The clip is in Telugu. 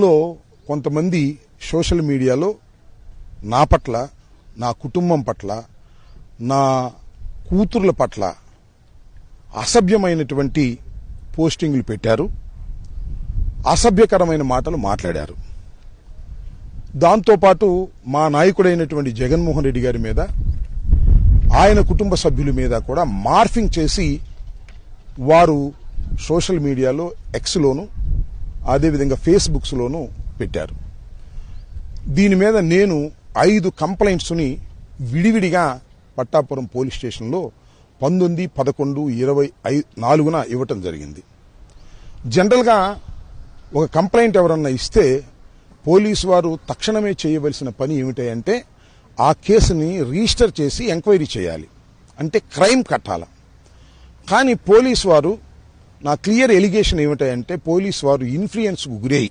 లో కొంతమంది సోషల్ మీడియాలో నా పట్ల నా కుటుంబం పట్ల నా కూతుర్ల పట్ల అసభ్యమైనటువంటి పోస్టింగ్లు పెట్టారు. అసభ్యకరమైన మాటలు మాట్లాడారు. దాంతోపాటు మా నాయకుడైనటువంటి జగన్మోహన్ రెడ్డి గారి మీద ఆయన కుటుంబ సభ్యుల మీద కూడా మార్ఫింగ్ చేసి వారు సోషల్ మీడియాలో ఎక్స్లోను అదేవిధంగా ఫేస్బుక్స్లోను పెట్టారు. దీని మీద నేను ఐదు కంప్లైంట్స్ని విడివిడిగా పట్టాపురం పోలీస్ స్టేషన్లో పంతొమ్మిది పదకొండు ఇరవై ఐ నాలుగున ఇవ్వటం జరిగింది. జనరల్గా ఒక కంప్లైంట్ ఎవరన్నా ఇస్తే పోలీసు వారు తక్షణమే చేయవలసిన పని ఏమిటంటే ఆ కేసుని రిజిస్టర్ చేసి ఎంక్వైరీ చేయాలి. అంటే క్రైమ్ కట్టాల. కానీ పోలీసు వారు నా క్లియర్ ఎలిగేషన్ ఏమిటంటే పోలీస్ వారు ఇన్ఫ్లుయెన్స్కు గురై